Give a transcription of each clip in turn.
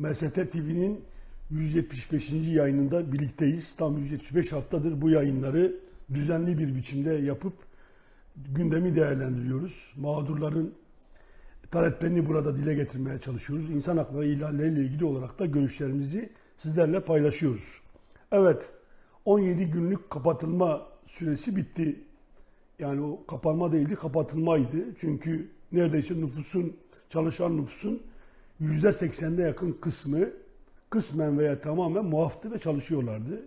MST TV'nin 175. yayınında birlikteyiz. Tam 175 haftadır bu yayınları düzenli bir biçimde yapıp gündemi değerlendiriyoruz. Mağdurların taleplerini burada dile getirmeye çalışıyoruz. İnsan hakları ihlalleriyle ilgili olarak da görüşlerimizi sizlerle paylaşıyoruz. Evet, 17 günlük kapatılma süresi bitti. Yani o kapanma değildi, kapatılmaydı. Çünkü neredeyse nüfusun, çalışan nüfusun %80'de yakın kısmı kısmen veya tamamen muaftı ve çalışıyorlardı.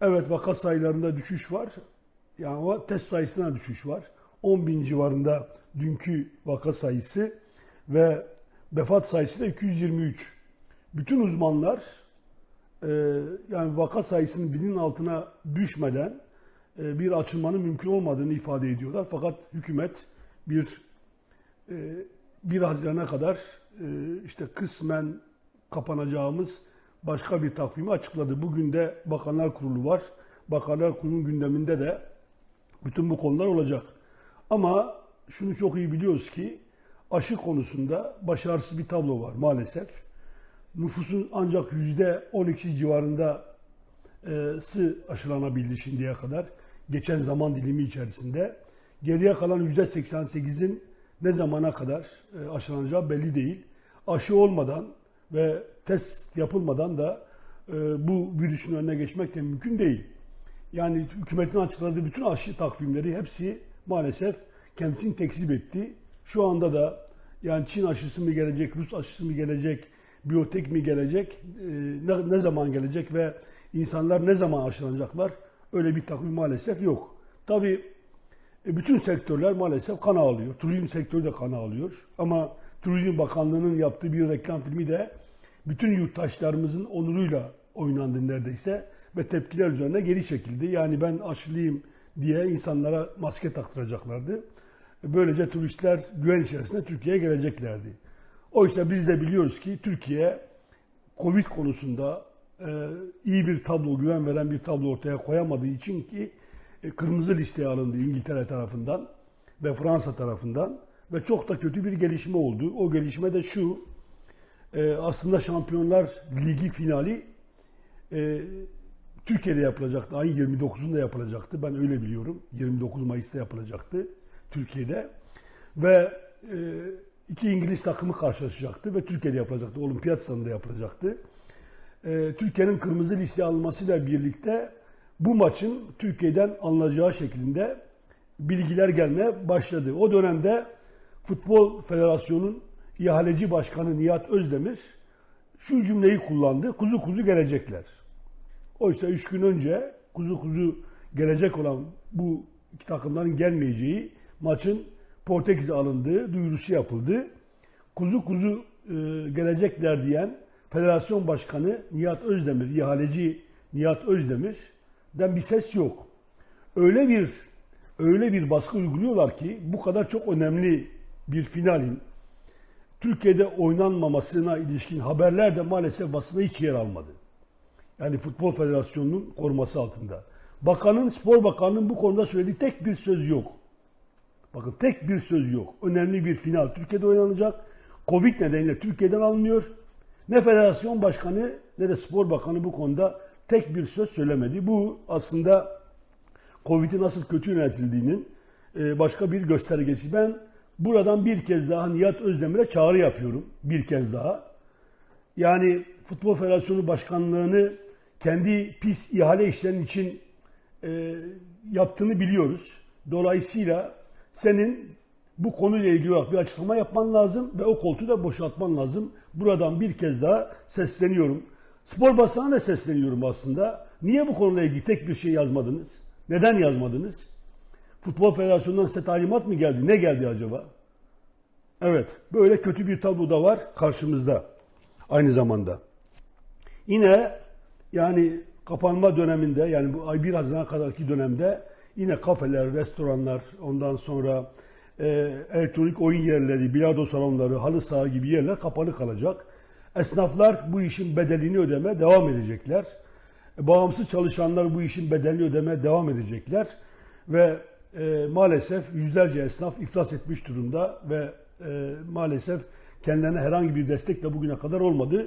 Evet vaka sayılarında düşüş var. Yani ama test sayısına düşüş var. 10 bin civarında dünkü vaka sayısı ve vefat sayısı da 223. Bütün uzmanlar e, yani vaka sayısının binin altına düşmeden e, bir açılmanın mümkün olmadığını ifade ediyorlar. Fakat hükümet bir e, 1 Haziran'a kadar e, işte kısmen kapanacağımız başka bir takvimi açıkladı. Bugün de Bakanlar Kurulu var. Bakanlar Kurulu'nun gündeminde de bütün bu konular olacak. Ama şunu çok iyi biliyoruz ki aşı konusunda başarısız bir tablo var maalesef. Nüfusun ancak yüzde 12 civarında sı aşılanabildi şimdiye kadar. Geçen zaman dilimi içerisinde. Geriye kalan yüzde 88'in ne zamana kadar e, aşılanacağı belli değil. Aşı olmadan ve test yapılmadan da e, bu virüsün önüne geçmek de mümkün değil. Yani hükümetin açıkladığı bütün aşı takvimleri hepsi maalesef kendisini tekzip etti. Şu anda da yani Çin aşısı mı gelecek, Rus aşısı mı gelecek, biyotek mi gelecek, e, ne, ne zaman gelecek ve insanlar ne zaman aşılanacaklar öyle bir takvim maalesef yok. Tabii e, bütün sektörler maalesef kan ağlıyor. Turizm sektörü de kan ağlıyor. Ama Turizm Bakanlığı'nın yaptığı bir reklam filmi de bütün yurttaşlarımızın onuruyla oynandı neredeyse ve tepkiler üzerine geri çekildi. Yani ben aşılıyım diye insanlara maske taktıracaklardı. Böylece turistler güven içerisinde Türkiye'ye geleceklerdi. Oysa biz de biliyoruz ki Türkiye Covid konusunda e, iyi bir tablo, güven veren bir tablo ortaya koyamadığı için ki e, kırmızı listeye alındı İngiltere tarafından ve Fransa tarafından ve çok da kötü bir gelişme oldu. O gelişme de şu, e, aslında Şampiyonlar Ligi finali e, Türkiye'de yapılacaktı. Ayın 29'unda yapılacaktı. Ben öyle biliyorum. 29 Mayıs'ta yapılacaktı Türkiye'de. Ve iki İngiliz takımı karşılaşacaktı ve Türkiye'de yapılacaktı. Olimpiyat stadında yapılacaktı. Türkiye'nin kırmızı listeye alınmasıyla birlikte bu maçın Türkiye'den alınacağı şeklinde bilgiler gelmeye başladı. O dönemde Futbol Federasyonu'nun ihaleci başkanı Nihat Özdemir şu cümleyi kullandı. Kuzu kuzu gelecekler. Oysa üç gün önce kuzu kuzu gelecek olan bu iki takımların gelmeyeceği maçın Portekiz'e alındığı duyurusu yapıldı. Kuzu kuzu e, gelecekler diyen Federasyon Başkanı Nihat Özdemir, ihaleci Nihat Özdemir den bir ses yok. Öyle bir öyle bir baskı uyguluyorlar ki bu kadar çok önemli bir finalin Türkiye'de oynanmamasına ilişkin haberler de maalesef basına hiç yer almadı. Yani Futbol Federasyonu'nun koruması altında. Bakanın, Spor Bakanı'nın bu konuda söylediği tek bir söz yok. Bakın tek bir söz yok. Önemli bir final Türkiye'de oynanacak. Covid nedeniyle Türkiye'den alınıyor. Ne Federasyon Başkanı ne de Spor Bakanı bu konuda tek bir söz söylemedi. Bu aslında Covid'in nasıl kötü yönetildiğinin e, başka bir göstergesi. Ben buradan bir kez daha Nihat Özdemir'e çağrı yapıyorum. Bir kez daha. Yani Futbol Federasyonu Başkanlığı'nı kendi pis ihale işlerinin için e, yaptığını biliyoruz. Dolayısıyla senin bu konuyla ilgili olarak bir açıklama yapman lazım ve o koltuğu da boşaltman lazım. Buradan bir kez daha sesleniyorum. Spor basına da sesleniyorum aslında. Niye bu konuyla ilgili tek bir şey yazmadınız? Neden yazmadınız? Futbol Federasyonu'ndan size talimat mı geldi? Ne geldi acaba? Evet, böyle kötü bir tablo da var karşımızda aynı zamanda. Yine yani kapanma döneminde yani bu ay 1 Haziran'a kadarki dönemde yine kafeler, restoranlar, ondan sonra e, elektronik oyun yerleri, bilardo salonları, halı saha gibi yerler kapalı kalacak. Esnaflar bu işin bedelini ödeme devam edecekler. Bağımsız çalışanlar bu işin bedelini ödeme devam edecekler. Ve e, maalesef yüzlerce esnaf iflas etmiş durumda ve e, maalesef kendilerine herhangi bir destek de bugüne kadar olmadı.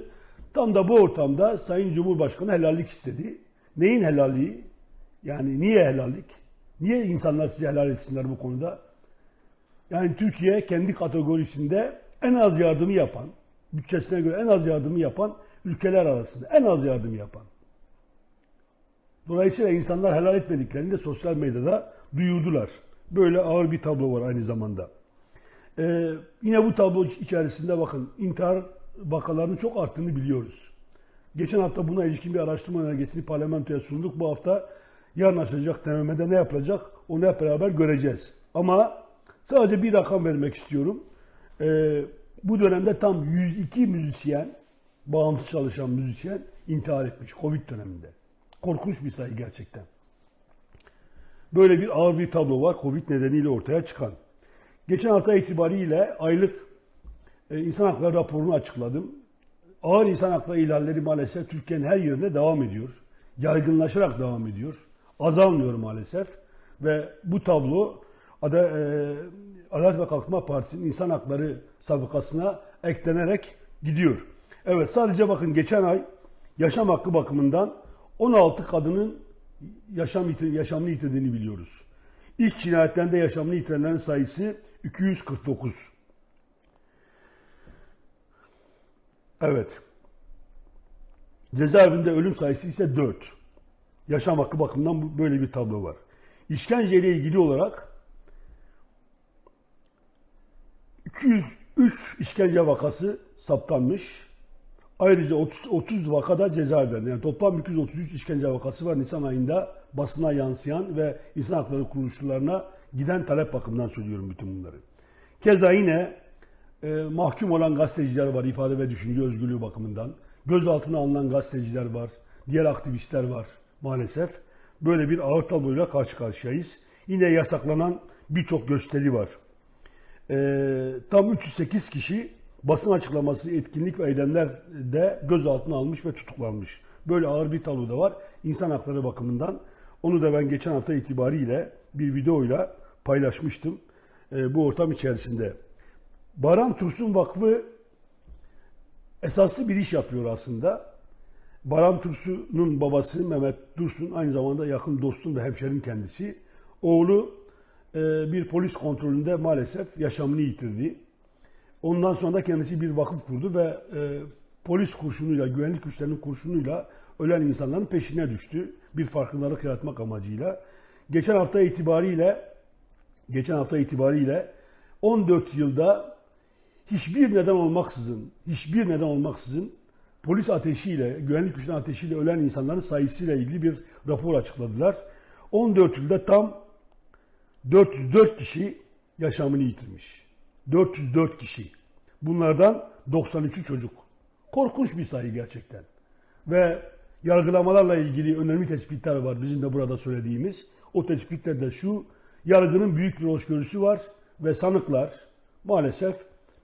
Tam da bu ortamda Sayın Cumhurbaşkanı helallik istedi. Neyin helalliği? Yani niye helallik? Niye insanlar size helal etsinler bu konuda? Yani Türkiye kendi kategorisinde en az yardımı yapan, bütçesine göre en az yardımı yapan ülkeler arasında en az yardımı yapan. Dolayısıyla insanlar helal etmediklerini de sosyal medyada duyurdular. Böyle ağır bir tablo var aynı zamanda. Ee, yine bu tablo içerisinde bakın intihar vakalarının çok arttığını biliyoruz. Geçen hafta buna ilişkin bir araştırma önergesini parlamentoya sunduk. Bu hafta yarın açılacak TMM'de ne yapılacak onu hep beraber göreceğiz. Ama sadece bir rakam vermek istiyorum. Ee, bu dönemde tam 102 müzisyen, bağımsız çalışan müzisyen intihar etmiş Covid döneminde. Korkunç bir sayı gerçekten. Böyle bir ağır bir tablo var Covid nedeniyle ortaya çıkan. Geçen hafta itibariyle aylık e, insan hakları raporunu açıkladım. Ağır insan hakları ihlalleri maalesef Türkiye'nin her yerinde devam ediyor. Yaygınlaşarak devam ediyor. Azalmıyor maalesef. Ve bu tablo Ada, e, Adalet ve Kalkınma Partisi'nin insan hakları sabıkasına eklenerek gidiyor. Evet sadece bakın geçen ay yaşam hakkı bakımından 16 kadının yaşam yitir, yaşamını yitirdiğini biliyoruz. İlk cinayetlerinde yaşamını yitirenlerin sayısı 249. Evet. Cezaevinde ölüm sayısı ise 4. Yaşam hakkı bakımından böyle bir tablo var. İşkenceyle ilgili olarak 203 işkence vakası saptanmış. Ayrıca 30, 30 vakada cezaevlerinde. Yani toplam 233 işkence vakası var Nisan ayında basına yansıyan ve insan hakları kuruluşlarına giden talep bakımından söylüyorum bütün bunları. Keza yine e, mahkum olan gazeteciler var ifade ve düşünce özgürlüğü bakımından. Gözaltına alınan gazeteciler var, diğer aktivistler var maalesef. Böyle bir ağır tabloyla karşı karşıyayız. Yine yasaklanan birçok gösteri var. E, tam 308 kişi basın açıklaması, etkinlik ve eylemlerde gözaltına almış ve tutuklanmış. Böyle ağır bir tablo da var insan hakları bakımından. Onu da ben geçen hafta itibariyle bir videoyla paylaşmıştım e, bu ortam içerisinde. Baran Tursun Vakfı esaslı bir iş yapıyor aslında. Baran Tursun'un babası Mehmet Dursun aynı zamanda yakın dostum ve hemşerim kendisi. Oğlu bir polis kontrolünde maalesef yaşamını yitirdi. Ondan sonra da kendisi bir vakıf kurdu ve e, polis kurşunuyla, güvenlik güçlerinin kurşunuyla ölen insanların peşine düştü. Bir farkındalık yaratmak amacıyla. Geçen hafta itibariyle geçen hafta itibariyle 14 yılda hiçbir neden olmaksızın, hiçbir neden olmaksızın polis ateşiyle, güvenlik güçlerinin ateşiyle ölen insanların sayısıyla ilgili bir rapor açıkladılar. 14 yılda tam 404 kişi yaşamını yitirmiş. 404 kişi. Bunlardan 93'ü çocuk. Korkunç bir sayı gerçekten. Ve yargılamalarla ilgili önemli tespitler var bizim de burada söylediğimiz. O tespitlerde şu, yargının büyük bir hoşgörüsü var ve sanıklar maalesef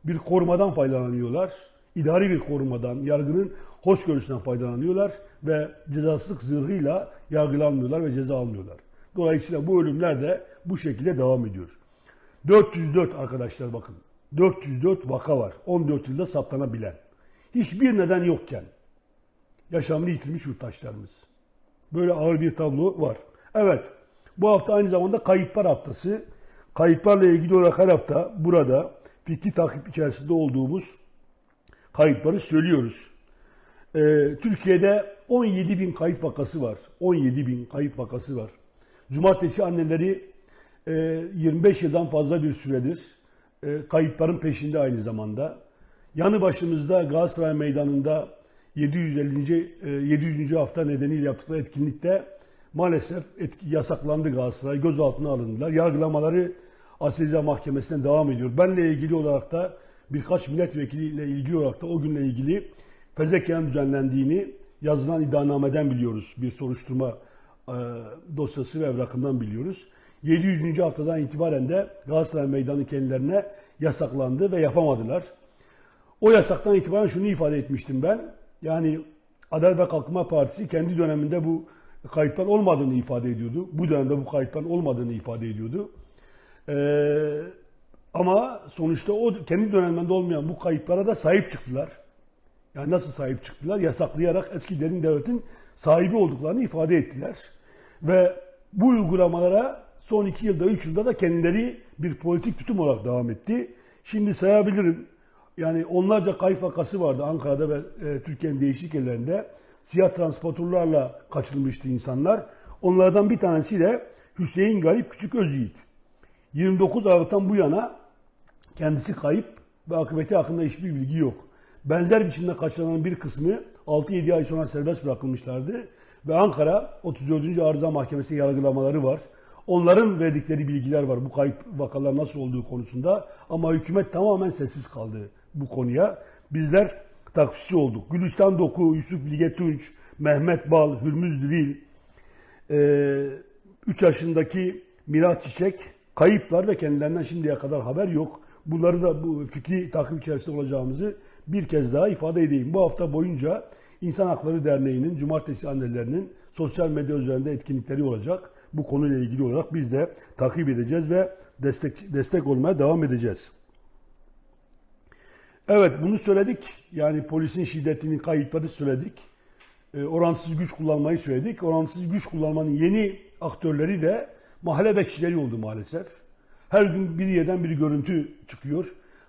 bir korumadan faydalanıyorlar. İdari bir korumadan, yargının hoşgörüsünden faydalanıyorlar ve cezasızlık zırhıyla yargılanmıyorlar ve ceza almıyorlar. Dolayısıyla bu ölümler de bu şekilde devam ediyor. 404 arkadaşlar bakın. 404 vaka var. 14 yılda saptanabilen. Hiçbir neden yokken yaşamını yitirmiş yurttaşlarımız. Böyle ağır bir tablo var. Evet, bu hafta aynı zamanda kayıplar haftası. Kayıplarla ilgili olarak her hafta burada fikri takip içerisinde olduğumuz kayıpları söylüyoruz. Ee, Türkiye'de 17 bin kayıp vakası var. 17 bin kayıp vakası var. Cumartesi anneleri 25 e, yıldan fazla bir süredir e, kayıpların peşinde aynı zamanda. Yanı başımızda Galatasaray Meydanı'nda 750. 700. E, hafta nedeniyle yaptıkları etkinlikte maalesef etki, yasaklandı Galatasaray. Gözaltına alındılar. Yargılamaları Asya Mahkemesi'ne devam ediyor. Benle ilgili olarak da birkaç milletvekiliyle ilgili olarak da o günle ilgili fezlekenin düzenlendiğini yazılan iddianameden biliyoruz. Bir soruşturma dosyası ve evrakından biliyoruz. 700. haftadan itibaren de Galatasaray Meydanı kendilerine yasaklandı ve yapamadılar. O yasaktan itibaren şunu ifade etmiştim ben. Yani Adalet ve Kalkınma Partisi kendi döneminde bu kayıtlar olmadığını ifade ediyordu. Bu dönemde bu kayıtların olmadığını ifade ediyordu. Ee, ama sonuçta o kendi döneminde olmayan bu kayıtlara da sahip çıktılar. Yani nasıl sahip çıktılar? Yasaklayarak eski derin devletin sahibi olduklarını ifade ettiler. Ve bu uygulamalara son iki yılda, üç yılda da kendileri bir politik tutum olarak devam etti. Şimdi sayabilirim. Yani onlarca kayıp vardı Ankara'da ve e, Türkiye'nin değişik yerlerinde. Siyah transportörlerle kaçırılmıştı insanlar. Onlardan bir tanesi de Hüseyin Garip Küçük Özyiğit. 29 Aralık'tan bu yana kendisi kayıp ve akıbeti hakkında hiçbir bilgi yok. Benzer biçimde kaçırılan bir kısmı 6-7 ay sonra serbest bırakılmışlardı. Ve Ankara 34. Arıza Mahkemesi yargılamaları var. Onların verdikleri bilgiler var bu kayıp vakalar nasıl olduğu konusunda. Ama hükümet tamamen sessiz kaldı bu konuya. Bizler takipçisi olduk. Gülistan Doku, Yusuf Bilge Tunç, Mehmet Bal, Hürmüz Diril, 3 yaşındaki Mirat Çiçek kayıplar ve kendilerinden şimdiye kadar haber yok. Bunları da bu fikri takip içerisinde olacağımızı bir kez daha ifade edeyim. Bu hafta boyunca İnsan Hakları Derneği'nin, Cumartesi Annelerinin sosyal medya üzerinde etkinlikleri olacak. Bu konuyla ilgili olarak biz de takip edeceğiz ve destek destek olmaya devam edeceğiz. Evet bunu söyledik. Yani polisin şiddetini, kayıpları söyledik. E, oransız güç kullanmayı söyledik. Oransız güç kullanmanın yeni aktörleri de mahalle bekçileri oldu maalesef. Her gün bir yerden bir görüntü çıkıyor.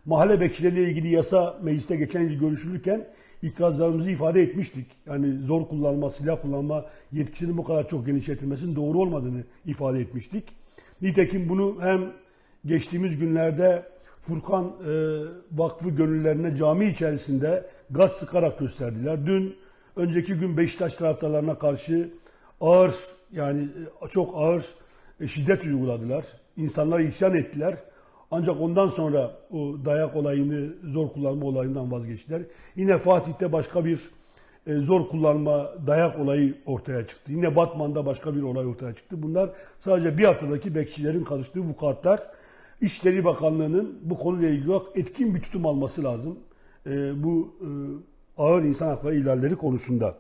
Mahalle bekçileriyle ilgili yasa mecliste geçen yıl görüşülürken itirazlarımızı ifade etmiştik. Yani zor kullanma, silah kullanma yetkisinin bu kadar çok genişletilmesinin doğru olmadığını ifade etmiştik. Nitekim bunu hem geçtiğimiz günlerde Furkan e, Vakfı gönüllerine cami içerisinde gaz sıkarak gösterdiler. Dün, önceki gün Beşiktaş taraftarlarına karşı ağır yani e, çok ağır e, şiddet uyguladılar. İnsanlar isyan ettiler. Ancak ondan sonra o dayak olayını, zor kullanma olayından vazgeçtiler. Yine Fatih'te başka bir e, zor kullanma, dayak olayı ortaya çıktı. Yine Batman'da başka bir olay ortaya çıktı. Bunlar sadece bir haftadaki bekçilerin karıştığı vukuatlar. İçişleri Bakanlığı'nın bu konuyla ilgili olarak etkin bir tutum alması lazım. E, bu e, ağır insan hakları ihlalleri konusunda.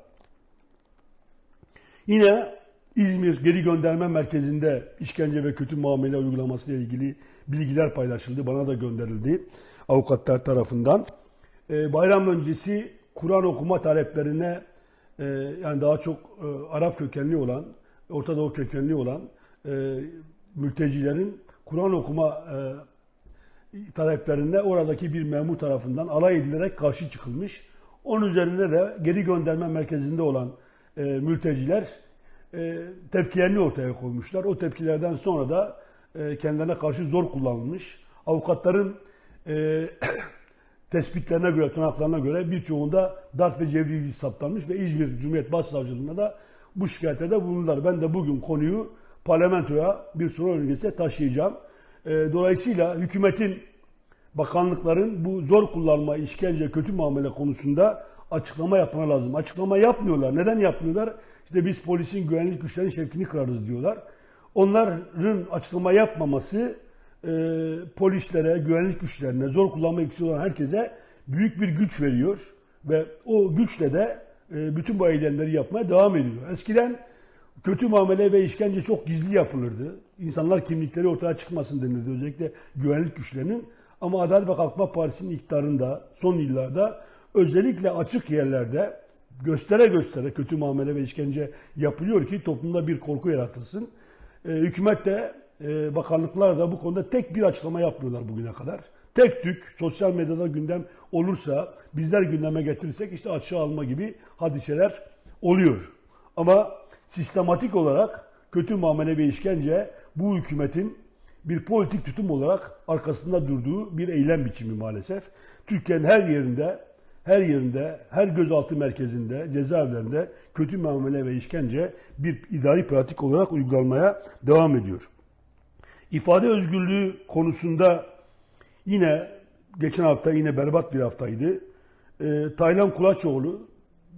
Yine İzmir Geri Gönderme Merkezi'nde işkence ve kötü muamele uygulaması ile ilgili bilgiler paylaşıldı. Bana da gönderildi avukatlar tarafından. Ee, bayram öncesi Kur'an okuma taleplerine e, yani daha çok e, Arap kökenli olan, Orta Doğu kökenli olan e, mültecilerin Kur'an okuma taleplerine oradaki bir memur tarafından alay edilerek karşı çıkılmış. Onun üzerine de geri gönderme merkezinde olan mülteciler e, tepkilerini ortaya koymuşlar. O tepkilerden sonra da e, kendilerine karşı zor kullanılmış. Avukatların e, tespitlerine göre, tırnaklarına göre birçoğunda darp ve cevri saptanmış ve İzmir Cumhuriyet Başsavcılığına da bu şikayetlerde bulundular. Ben de bugün konuyu parlamentoya bir soru önergesiyle taşıyacağım. E, dolayısıyla hükümetin, bakanlıkların bu zor kullanma, işkence, kötü muamele konusunda açıklama yapmaları lazım. Açıklama yapmıyorlar. Neden yapmıyorlar? İşte biz polisin güvenlik güçlerinin şevkini kırarız diyorlar. Onların açıklama yapmaması e, polislere, güvenlik güçlerine, zor kullanma etkisi olan herkese büyük bir güç veriyor. Ve o güçle de e, bütün bu eylemleri yapmaya devam ediyor. Eskiden kötü muamele ve işkence çok gizli yapılırdı. İnsanlar kimlikleri ortaya çıkmasın denirdi özellikle güvenlik güçlerinin. Ama Adalet ve Kalkınma Partisi'nin iktidarında son yıllarda özellikle açık yerlerde göstere göstere kötü muamele ve işkence yapılıyor ki toplumda bir korku yaratılsın. E, hükümet de e, bakanlıklar da bu konuda tek bir açıklama yapmıyorlar bugüne kadar. Tek tük sosyal medyada gündem olursa bizler gündeme getirirsek işte açığa alma gibi hadiseler oluyor. Ama sistematik olarak kötü muamele ve işkence bu hükümetin bir politik tutum olarak arkasında durduğu bir eylem biçimi maalesef. Türkiye'nin her yerinde her yerinde, her gözaltı merkezinde, cezaevlerinde kötü muamele ve işkence bir idari pratik olarak uygulanmaya devam ediyor. İfade özgürlüğü konusunda yine geçen hafta yine berbat bir haftaydı. Ee, Taylan Kulaçoğlu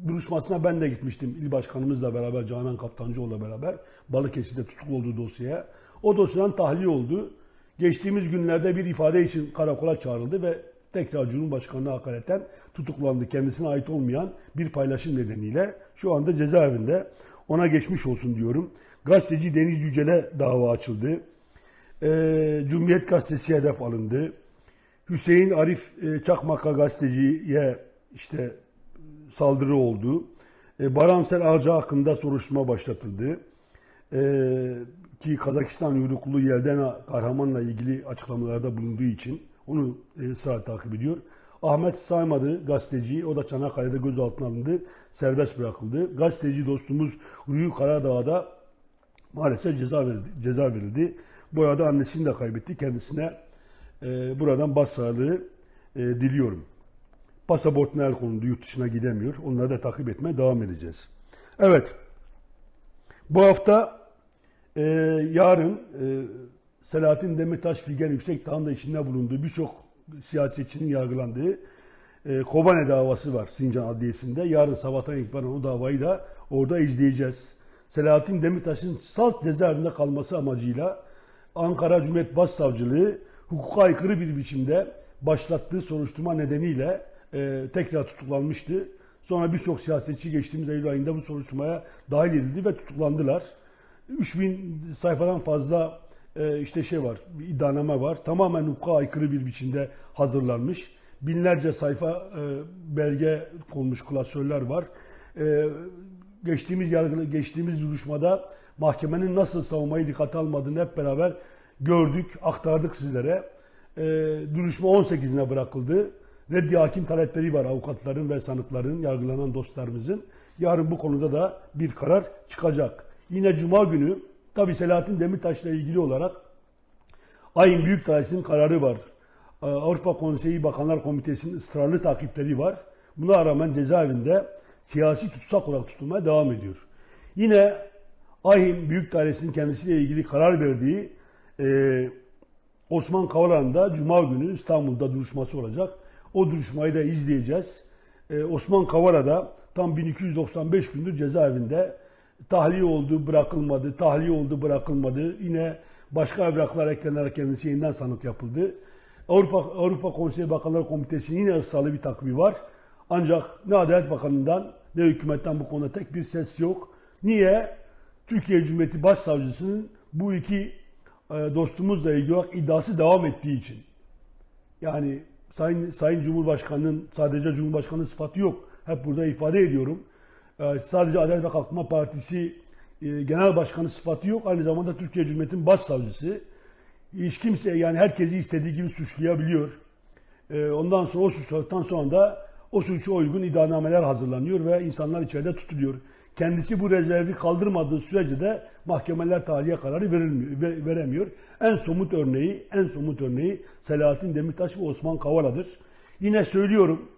duruşmasına ben de gitmiştim. İl başkanımızla beraber, Canan Kaptancıoğlu'la beraber Balıkesir'de tutuklu olduğu dosyaya. O dosyadan tahliye oldu. Geçtiğimiz günlerde bir ifade için karakola çağrıldı ve tekrar Cumhurbaşkanı'na hakareten tutuklandı. Kendisine ait olmayan bir paylaşım nedeniyle şu anda cezaevinde. Ona geçmiş olsun diyorum. Gazeteci Deniz Yücel'e dava açıldı. Ee, Cumhuriyet Gazetesi hedef alındı. Hüseyin Arif e, Çakmak'a gazeteciye işte saldırı oldu. E, Baransel Ağacı hakkında soruşturma başlatıldı. E, ki Kazakistan uyruklu Yeldena Kahraman'la ilgili açıklamalarda bulunduğu için onu e, sıra takip ediyor. Ahmet Saymadı gazeteci, o da Çanakkale'de gözaltına alındı, serbest bırakıldı. Gazeteci dostumuz Ruyu Karadağ'da maalesef ceza verildi. Ceza verildi. Bu arada annesini de kaybetti. Kendisine e, buradan başsağlığı e, diliyorum. Pasaportuna el konuldu, yurt dışına gidemiyor. Onları da takip etmeye devam edeceğiz. Evet, bu hafta e, yarın e, Selahattin Demirtaş Figen Yüksek Dağı'nda içinde bulunduğu birçok siyasetçinin yargılandığı e, Kobane davası var Sincan Adliyesi'nde. Yarın sabahtan itibaren o davayı da orada izleyeceğiz. Selahattin Demirtaş'ın salt cezaevinde kalması amacıyla Ankara Cumhuriyet Başsavcılığı hukuka aykırı bir biçimde başlattığı soruşturma nedeniyle e, tekrar tutuklanmıştı. Sonra birçok siyasetçi geçtiğimiz Eylül ayında bu soruşturmaya dahil edildi ve tutuklandılar. 3000 sayfadan fazla e, işte şey var, bir iddianame var. Tamamen hukuka aykırı bir biçimde hazırlanmış. Binlerce sayfa e, belge konmuş klasörler var. E, geçtiğimiz yargılı, geçtiğimiz duruşmada mahkemenin nasıl savunmayı dikkate almadığını hep beraber gördük, aktardık sizlere. E, duruşma 18'ine bırakıldı. Reddi hakim talepleri var avukatların ve sanıkların, yargılanan dostlarımızın. Yarın bu konuda da bir karar çıkacak. Yine Cuma günü tabi Selahattin Demirtaş'la ilgili olarak ayın büyük dairesinin kararı var. Ee, Avrupa Konseyi Bakanlar Komitesi'nin ısrarlı takipleri var. Buna rağmen cezaevinde siyasi tutsak olarak tutulmaya devam ediyor. Yine AİM Büyük Dairesi'nin kendisiyle ilgili karar verdiği e, Osman Kavala'nın Cuma günü İstanbul'da duruşması olacak. O duruşmayı da izleyeceğiz. E, Osman Kavala da tam 1295 gündür cezaevinde tahliye oldu, bırakılmadı, tahliye oldu, bırakılmadı. Yine başka evraklar eklenerek kendisi yeniden sanık yapıldı. Avrupa Avrupa Konseyi Bakanlar Komitesi'nin yine ısrarlı bir takvibi var. Ancak ne Adalet Bakanı'ndan ne hükümetten bu konuda tek bir ses yok. Niye? Türkiye Cumhuriyeti Başsavcısının bu iki e, dostumuzla ilgili iddiası devam ettiği için. Yani Sayın, Sayın Cumhurbaşkanı'nın sadece Cumhurbaşkanı sıfatı yok. Hep burada ifade ediyorum. Ee, sadece Adalet ve Kalkınma Partisi e, Genel Başkanı sıfatı yok. Aynı zamanda Türkiye Cumhuriyeti'nin başsavcısı. Hiç kimse yani herkesi istediği gibi suçlayabiliyor. Ee, ondan sonra o suçladıktan sonra da o suçu uygun iddianameler hazırlanıyor ve insanlar içeride tutuluyor. Kendisi bu rezervi kaldırmadığı sürece de mahkemeler tahliye kararı verilmiyor, veremiyor. En somut örneği, en somut örneği Selahattin Demirtaş ve Osman Kavala'dır. Yine söylüyorum,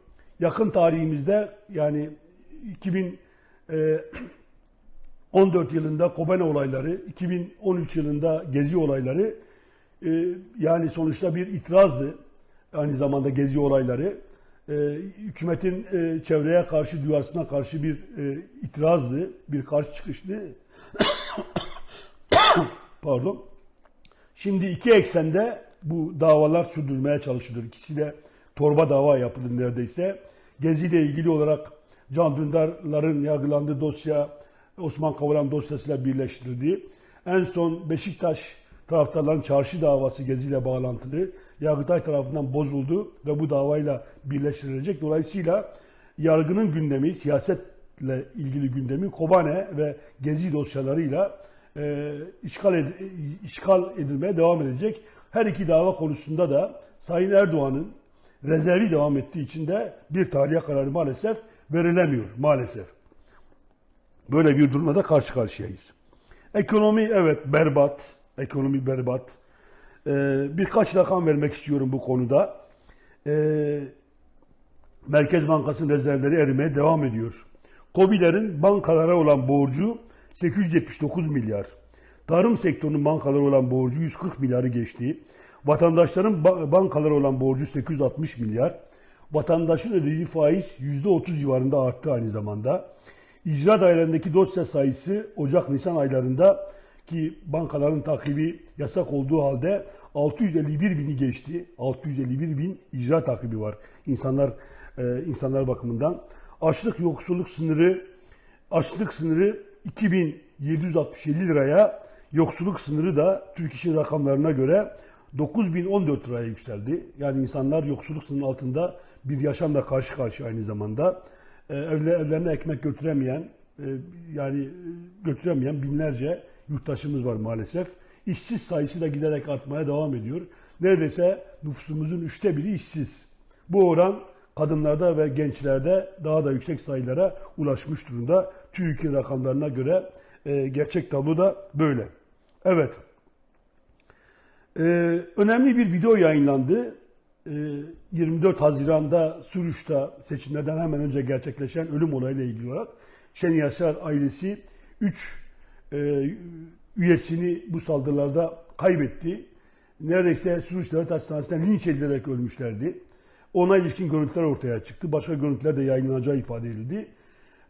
yakın tarihimizde yani 2014 yılında Kobane olayları, 2013 yılında Gezi olayları e, yani sonuçta bir itirazdı. Aynı zamanda Gezi olayları e, hükümetin e, çevreye karşı, duyarsına karşı bir itirazdı, bir karşı çıkıştı. Pardon. Şimdi iki eksende bu davalar sürdürmeye çalışılır. İkisi de torba dava yapıldı neredeyse. Gezi ile ilgili olarak Can Dündar'ların yargılandığı dosya Osman Kavala dosyasıyla birleştirildi. En son Beşiktaş taraftarların çarşı davası geziyle bağlantılı Yargıtay tarafından bozuldu ve bu davayla birleştirilecek. Dolayısıyla yargının gündemi, siyasetle ilgili gündemi Kobane ve Gezi dosyalarıyla e, işgal, ed işgal edilmeye devam edecek. Her iki dava konusunda da Sayın Erdoğan'ın rezervi devam ettiği için de bir tahliye kararı maalesef verilemiyor maalesef. Böyle bir durumda da karşı karşıyayız. Ekonomi evet berbat. Ekonomi berbat. Ee, birkaç rakam vermek istiyorum bu konuda. Ee, Merkez Bankası'nın rezervleri erimeye devam ediyor. COBİ'lerin bankalara olan borcu 879 milyar. Tarım sektörünün bankalara olan borcu 140 milyarı geçti. Vatandaşların bankalara olan borcu 860 milyar. Vatandaşın ödediği faiz %30 civarında arttı aynı zamanda. İcra dairelerindeki dosya sayısı Ocak-Nisan aylarında ki bankaların takribi yasak olduğu halde 651 bini geçti. 651 bin icra takribi var insanlar e, insanlar bakımından. Açlık yoksulluk sınırı açlık sınırı 2767 liraya, yoksulluk sınırı da Türk İş'in rakamlarına göre 9014 liraya yükseldi. Yani insanlar yoksulluk sınırının altında bir yaşamla karşı karşıya aynı zamanda. e, evle, evlerine ekmek götüremeyen, e, yani e, götüremeyen binlerce yurttaşımız var maalesef. İşsiz sayısı da giderek artmaya devam ediyor. Neredeyse nüfusumuzun üçte biri işsiz. Bu oran kadınlarda ve gençlerde daha da yüksek sayılara ulaşmış durumda. TÜİK'in rakamlarına göre gerçek tablo da böyle. Evet. E, önemli bir video yayınlandı. E, 24 Haziran'da Suruç'ta seçimlerden hemen önce gerçekleşen ölüm olayıyla ilgili olarak Şen Yaşar ailesi 3 e, üyesini bu saldırılarda kaybetti. Neredeyse Suruç Devlet Hastanesi'nden linç edilerek ölmüşlerdi. Ona ilişkin görüntüler ortaya çıktı. Başka görüntüler de yayınlanacağı ifade edildi.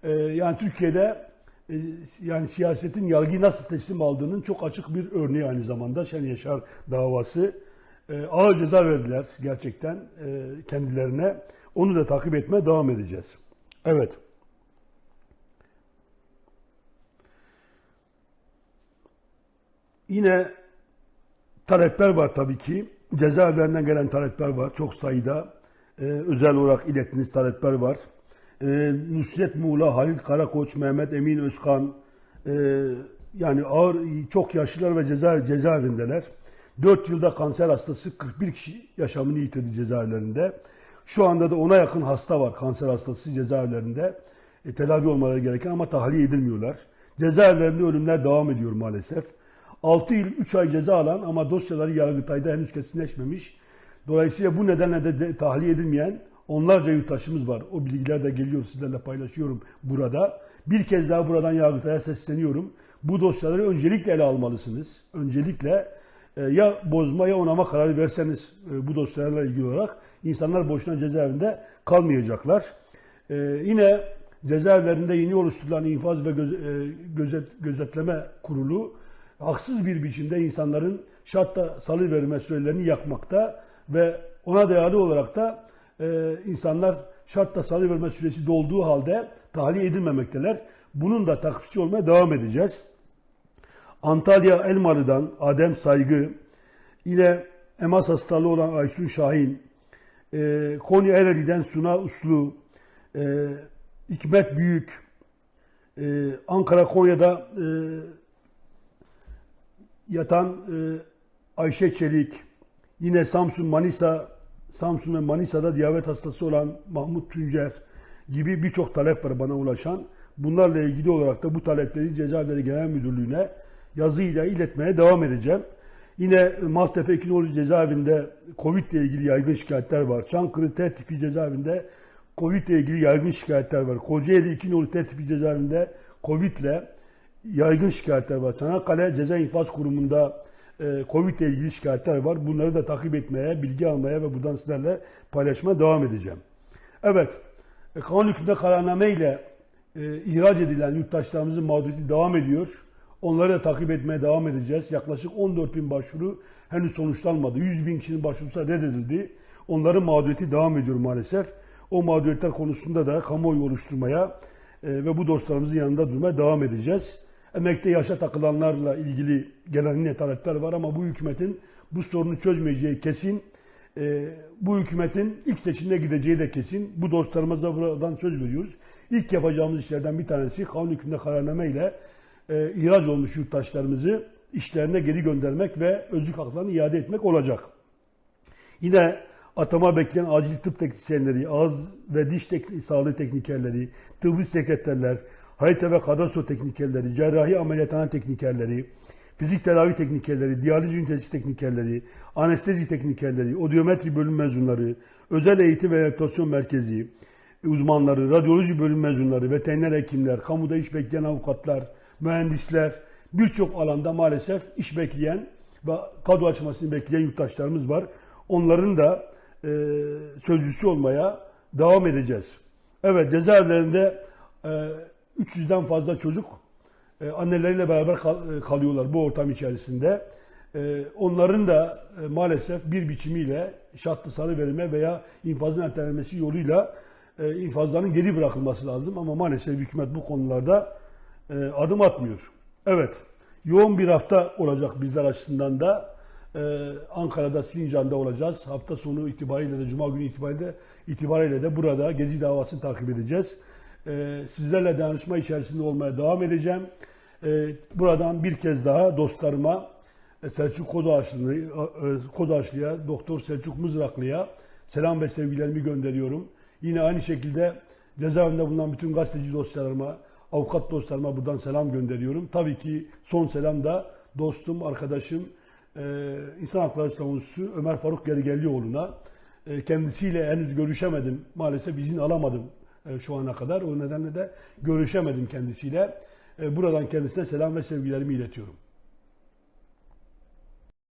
Ee, yani Türkiye'de e, yani siyasetin yargıyı nasıl teslim aldığının çok açık bir örneği aynı zamanda Şen Yaşar davası. Ee, ağır ceza verdiler gerçekten e, kendilerine. Onu da takip etmeye devam edeceğiz. Evet. Yine talepler var tabii ki. Cezaevlerinden gelen talepler var çok sayıda. Ee, özel olarak ilettiğiniz talepler var. Ee, Nusret Muğla, Halil Karakoç, Mehmet Emin Özkan e, yani ağır, çok yaşlılar ve ceza, cezaevindeler. 4 yılda kanser hastası 41 kişi yaşamını yitirdi cezaevlerinde. Şu anda da ona yakın hasta var kanser hastası cezaevlerinde. E, tedavi olmaları gereken ama tahliye edilmiyorlar. Cezaevlerinde ölümler devam ediyor maalesef. 6 yıl 3 ay ceza alan ama dosyaları Yargıtay'da henüz kesinleşmemiş. Dolayısıyla bu nedenle de, de tahliye edilmeyen onlarca yurttaşımız var. O bilgiler de geliyor sizlerle paylaşıyorum burada. Bir kez daha buradan Yargıtay'a sesleniyorum. Bu dosyaları öncelikle ele almalısınız. Öncelikle ya bozma ya onama kararı verseniz e, bu dosyalarla ilgili olarak insanlar boşuna cezaevinde kalmayacaklar. E, yine cezaevlerinde yeni oluşturulan infaz ve göz, gözet, gözetleme kurulu haksız bir biçimde insanların şartta salı verme sürelerini yakmakta ve ona dayalı olarak da e, insanlar şartta salı verme süresi dolduğu halde tahliye edilmemekteler. Bunun da takipçi olmaya devam edeceğiz. Antalya Elmalı'dan Adem Saygı, yine emas hastalığı olan Aysun Şahin, e, Konya Ereğli'den Suna Uslu, e, Hikmet Büyük, e, Ankara Konya'da e, yatan e, Ayşe Çelik, yine Samsun, Manisa, Samsun ve Manisa'da diyabet hastası olan Mahmut Tüncer gibi birçok talep var bana ulaşan. Bunlarla ilgili olarak da bu talepleri Cezaevleri Genel Müdürlüğü'ne yazıyla iletmeye devam edeceğim. Yine Maltepe İkinoğlu cezaevinde Covid ile ilgili yaygın şikayetler var. Çankırı T tipi cezaevinde Covid ile ilgili yaygın şikayetler var. Kocaeli İkinoğlu T tipi cezaevinde Covid ile yaygın şikayetler var. Çanakkale Ceza İnfaz Kurumu'nda e, Covid ile ilgili şikayetler var. Bunları da takip etmeye, bilgi almaya ve buradan sizlerle paylaşmaya devam edeceğim. Evet, e, kanun hükmünde kararname ile e, ihraç edilen yurttaşlarımızın mağduriyeti devam ediyor. Onları da takip etmeye devam edeceğiz. Yaklaşık 14 bin başvuru henüz sonuçlanmadı. 100 bin kişinin başvurusu reddedildi. Onların mağduriyeti devam ediyor maalesef. O mağduriyetler konusunda da kamuoyu oluşturmaya e, ve bu dostlarımızın yanında durmaya devam edeceğiz. Emekte yaşa takılanlarla ilgili gelen yine talepler var ama bu hükümetin bu sorunu çözmeyeceği kesin. E, bu hükümetin ilk seçimde gideceği de kesin. Bu dostlarımıza buradan söz veriyoruz. İlk yapacağımız işlerden bir tanesi kanun hükmünde kararname ile e, ihraç olmuş yurttaşlarımızı işlerine geri göndermek ve özlük haklarını iade etmek olacak. Yine atama bekleyen acil tıp teknisyenleri, ağız ve diş tek sağlığı teknikerleri, tıbbi sekreterler, harita ve kadastro teknikerleri, cerrahi ameliyathane teknikerleri, fizik tedavi teknikerleri, diyaliz ünitesi teknikerleri, anestezi teknikerleri, odiometri bölüm mezunları, özel eğitim ve rehabilitasyon merkezi uzmanları, radyoloji bölüm mezunları, veteriner hekimler, kamuda iş bekleyen avukatlar, mühendisler, birçok alanda maalesef iş bekleyen ve kadro açmasını bekleyen yurttaşlarımız var. Onların da e, sözcüsü olmaya devam edeceğiz. Evet cezaevlerinde e, 300'den fazla çocuk e, anneleriyle beraber kal, e, kalıyorlar bu ortam içerisinde. E, onların da e, maalesef bir biçimiyle şartlı salı verilme veya infazın ertelenmesi yoluyla e, infazların geri bırakılması lazım. Ama maalesef hükümet bu konularda e, adım atmıyor. Evet, yoğun bir hafta olacak bizler açısından da. Ee, Ankara'da, Sincan'da olacağız. Hafta sonu itibariyle de, Cuma günü itibariyle, itibariyle de burada Gezi davasını takip edeceğiz. E, sizlerle danışma içerisinde olmaya devam edeceğim. E, buradan bir kez daha dostlarıma e, Selçuk Kodaşlı, e, Kodaşlı'ya, Doktor Selçuk Mızraklı'ya selam ve sevgilerimi gönderiyorum. Yine aynı şekilde cezaevinde bulunan bütün gazeteci dostlarıma, avukat dostlarıma buradan selam gönderiyorum. Tabii ki son selam da dostum, arkadaşım, e, İnsan Hakları Savunucusu Ömer Faruk Gerigelioğlu'na. E, kendisiyle henüz görüşemedim. Maalesef izin alamadım e, şu ana kadar. O nedenle de görüşemedim kendisiyle. E, buradan kendisine selam ve sevgilerimi iletiyorum.